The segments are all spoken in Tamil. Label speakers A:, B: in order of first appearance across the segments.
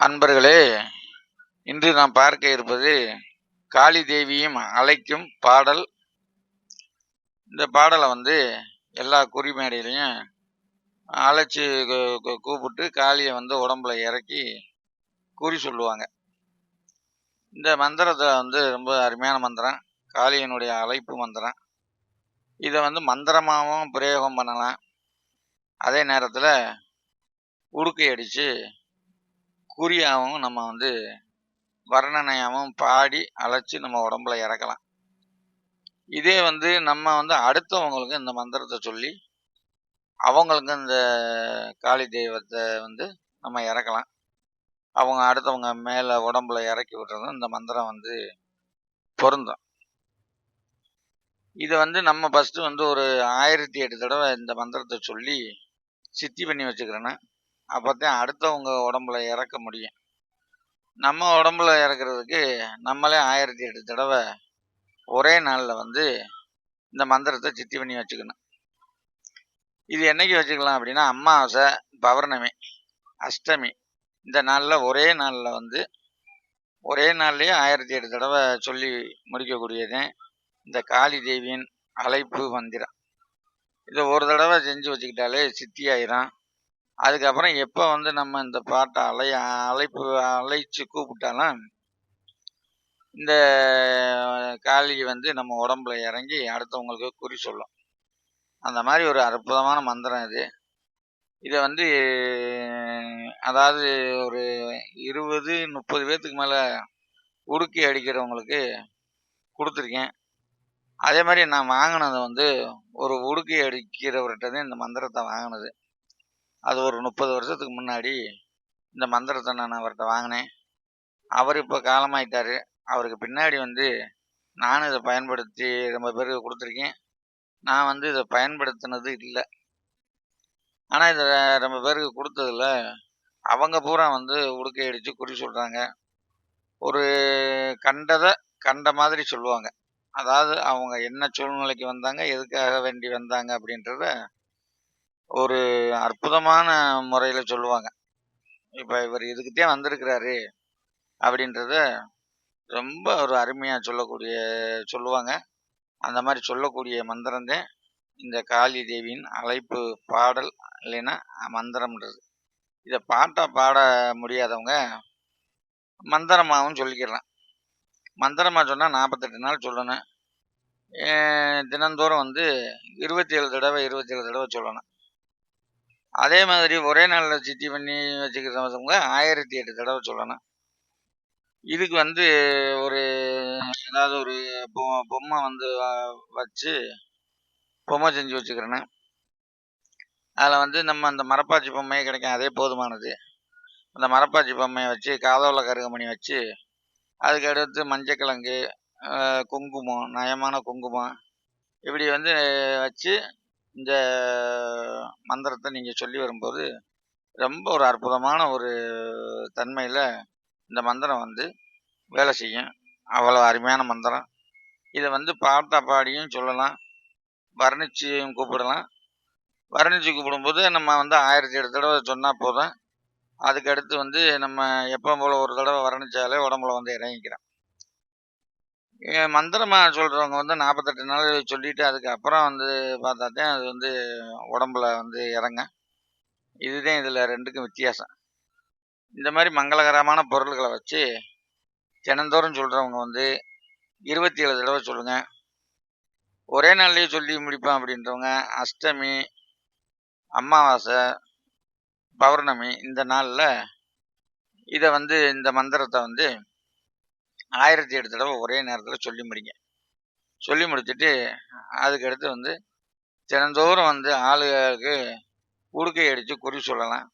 A: அன்பர்களே இன்று நாம் பார்க்க இருப்பது காளி தேவியும் அழைக்கும் பாடல். இந்த பாடலை வந்து எல்லா குறிமேடையிலையும் அழைச்சி கூப்பிட்டு காளியை வந்து உடம்புல இறக்கி குறி சொல்லுவாங்க. இந்த மந்திரத்தை வந்து ரொம்ப அருமையான மந்திரம். காளியனுடைய அழைப்பு மந்திரம். இதை வந்து மந்திரமாகவும் பிரயோகம் பண்ணலாம். அதே நேரத்தில் உடுக்கை அடித்து குறியாகவும் நம்ம வந்து வர்ணனையாகவும் பாடி அழைச்சி நம்ம உடம்புல இறக்கலாம். இதே வந்து நம்ம வந்து அடுத்தவங்களுக்கு இந்த மந்திரத்தை சொல்லி அவங்களுக்கு இந்த காளி தெய்வத்தை வந்து நம்ம இறக்கலாம். அவங்க அடுத்தவங்க மேலே உடம்புல இறக்கி விடுறதும் இந்த மந்திரம் வந்து பொருந்தும். இதை வந்து நம்ம ஃபஸ்ட்டு வந்து ஒரு ஆயிரத்தி எட்டு தடவை இந்த மந்திரத்தை சொல்லி சித்தி பண்ணி வச்சுக்கிறேன்னா அப்போ தான் அடுத்தவங்க உடம்புல இறக்க முடியும். நம்ம உடம்புல இறக்குறதுக்கு நம்மளே ஆயிரத்தி எட்டு தடவை ஒரே நாளில் வந்து இந்த மந்திரத்தை சித்தி பண்ணி வச்சுக்கணும். இது என்னைக்கு வச்சுக்கலாம் அப்படின்னா அம்மாவாசை பௌர்ணமி அஷ்டமி இந்த நாளில் ஒரே நாளில் வந்து ஒரே நாள்லேயே ஆயிரத்தி எட்டு தடவை சொல்லி முடிக்கக்கூடியது இந்த காளி தேவியின் அழைப்பு மந்திரம். இதை ஒரு தடவை செஞ்சு வச்சுக்கிட்டாலே சித்தி ஆயிரும். அதுக்கப்புறம் எப்போ வந்து நம்ம இந்த பாட்டை அலைய அழைப்பு அழைச்சி கூப்பிட்டாலும் இந்த காளி வந்து நம்ம உடம்புல இறங்கி அடுத்தவங்களுக்கு குறி சொல்லும். அந்த மாதிரி ஒரு அற்புதமான மந்திரம் இது. இதை வந்து அதாவது ஒரு இருபது முப்பது பேர்த்துக்கு மேலே உடுக்கி அடிக்கிறவங்களுக்கு கொடுத்துருக்கேன். அதே மாதிரி நான் வாங்கினது வந்து ஒரு உடுக்கி அடிக்கிறவர்கிட்ட தான் இந்த மந்திரத்தை வாங்கினது. அது ஒரு முப்பது வருஷத்துக்கு முன்னாடி இந்த மந்திரத்தை நான் அவர்கிட்ட வாங்கினேன். அவர் இப்போ காலமாயிட்டார். அவருக்கு பின்னாடி வந்து நானும் இதை பயன்படுத்தி ரொம்ப பேருக்கு கொடுத்துருக்கேன். நான் வந்து இதை பயன்படுத்தினது இல்லை. ஆனால் இதை ரொம்ப பேருக்கு கொடுத்ததில் அவங்க பூரா வந்து உடுக்கை அடித்து குறி சொல்கிறாங்க ஒரு கண்டதை கண்ட மாதிரி சொல்லுவாங்க. அதாவது அவங்க என்ன சூழ்நிலைக்கு வந்தாங்க எதுக்காக வேண்டி வந்தாங்க அப்படின்றத ஒரு அற்புதமான முறையில் சொல்லுவாங்க. இப்போ இவர் இதுக்கிட்டே வந்திருக்கிறாரு அப்படின்றத ரொம்ப ஒரு அருமையாக சொல்லக்கூடிய சொல்லுவாங்க. அந்த மாதிரி சொல்லக்கூடிய மந்திரந்தே இந்த காளி தேவியின் அழைப்பு பாடல் இல்லைன்னா மந்திரம்ன்றது. இதை பாட்டாக பாட முடியாதவங்க மந்திரமாகவும் சொல்லிக்கிறேன் மந்திரமாக சொன்னால் நாற்பத்தெட்டு நாள் சொல்லணும். தினந்தோறும் வந்து இருபத்தி ஏழு தடவை இருபத்தி ஏழு தடவை சொல்லணும். அதே மாதிரி ஒரே நாளில் சித்தி பண்ணி வச்சுக்கிறவங்க ஆயிரத்தி எட்டு தடவை சொல்லணும். இதுக்கு வந்து ஒரு ஏதாவது ஒரு பொ- பொம்மை வந்து வச்சு பொம்மை செஞ்சு வச்சுக்கிறேன்னு அதில் வந்து நம்ம அந்த மரப்பாச்சி பொம்மையே கிடைக்கும். அதே போதுமானது. அந்த மரப்பாச்சி பொம்மையை வச்சு காதோல கருகமணி வச்சு அதுக்கு அடுத்து மஞ்சக்கிழங்கு குங்குமம் நயமான குங்குமம் இப்படி வந்து வச்சு இந்த மந்திரத்தை நீங்கள் சொல்லி வரும்போது ரொம்ப ஒரு அற்புதமான ஒரு தன்மையில் இந்த மந்திரம் வந்து வேலை செய்யும். அவ்வளோ அருமையான மந்திரம். இதை வந்து பாட்டா பாடியும் சொல்லலாம். வர்ணிச்சியும் கூப்பிடலாம். வர்ணிச்சு கூப்பிடும்போது நம்ம வந்து ஆயிரத்தி எட்டு தடவை சொன்னால் போதும். அதுக்கடுத்து வந்து நம்ம எப்போ போல் ஒரு தடவை வர்ணிச்சாலே உடம்புல வந்து இறங்கிக்கிறோம். ஏ- மந்திரமா சொல்கிறவங்க வந்து நாற்பத்தெட்டு நாள் சொல்லிட்டு அதுக்கப்புறம் வந்து பார்த்தா தான் அது வந்து உடம்புல வந்து இறங்க. இதுதான் இதில் ரெண்டுக்கும் வித்தியாசம். இந்த மாதிரி மங்களகரமான பொருள்களை வச்சு தினந்தோறும் சொல்கிறவங்க வந்து இருபத்தி ஏழு தடவை சொல்லுங்க. ஒரே நாள்லேயே சொல்லி முடிப்பேன் அப்படின்றவங்க அஷ்டமி அமாவாசை பௌர்ணமி இந்த நாளில் இதை வந்து இந்த மந்திரத்தை வந்து ஆயிரத்தி எட்டு தடவை ஒரே நேரத்தில் சொல்லி முடிங்க. சொல்லி முடிச்சுட்டு அதுக்கடுத்து வந்து தினந்தோறும் வந்து ஆளுகளுக்கு உடுக்கை அடித்து குறி சொல்லலாம்.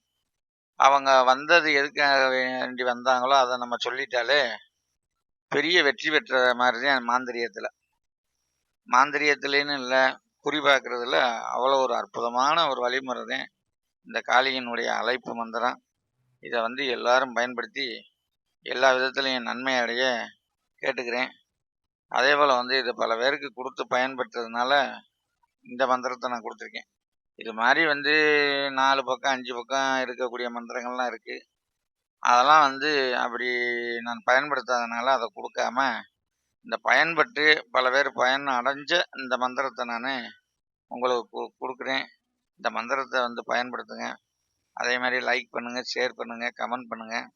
A: அவங்க வந்தது எதுக்காக வேண்டி வந்தாங்களோ அதை நம்ம சொல்லிட்டாலே பெரிய வெற்றி பெற்ற மாதிரி தான் மாந்திரியத்தில் மாந்திரியத்துலேன்னு இல்லை குறி பார்க்குறதுல அவ்வளோ ஒரு அற்புதமான ஒரு வழிமுறை தான் இந்த காளியினுடைய அழைப்பு மந்திரம். இதை வந்து எல்லாரும் பயன்படுத்தி எல்லா விதத்துலையும் நன்மை அடைய கேட்டுக்கிறேன். அதே போல் வந்து இது பல பேருக்கு கொடுத்து பயன்பெற்றதுனால இந்த மந்திரத்தை நான் கொடுத்துருக்கேன். இது மாதிரி வந்து நாலு பக்கம் அஞ்சு பக்கம் இருக்கக்கூடிய மந்திரங்கள்லாம் இருக்குது அதெல்லாம் வந்து அப்படி நான் பயன்படுத்தாதனால அதை கொடுக்காம இந்த பயன்பட்டு பல பேர் பயன் அடைஞ்ச இந்த மந்திரத்தை நான் உங்களுக்கு கு கொடுக்குறேன். இந்த மந்திரத்தை வந்து பயன்படுத்துங்க. அதே மாதிரி லைக் பண்ணுங்கள் ஷேர் பண்ணுங்கள் கமெண்ட் பண்ணுங்கள்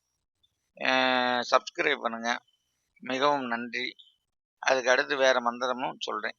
A: சப்ஸ்கிரைப் பண்ணுங்கள் மிகவும் நன்றி. அதுக்கு அடுத்து வேறு மந்திரமும் சொல்கிறேன்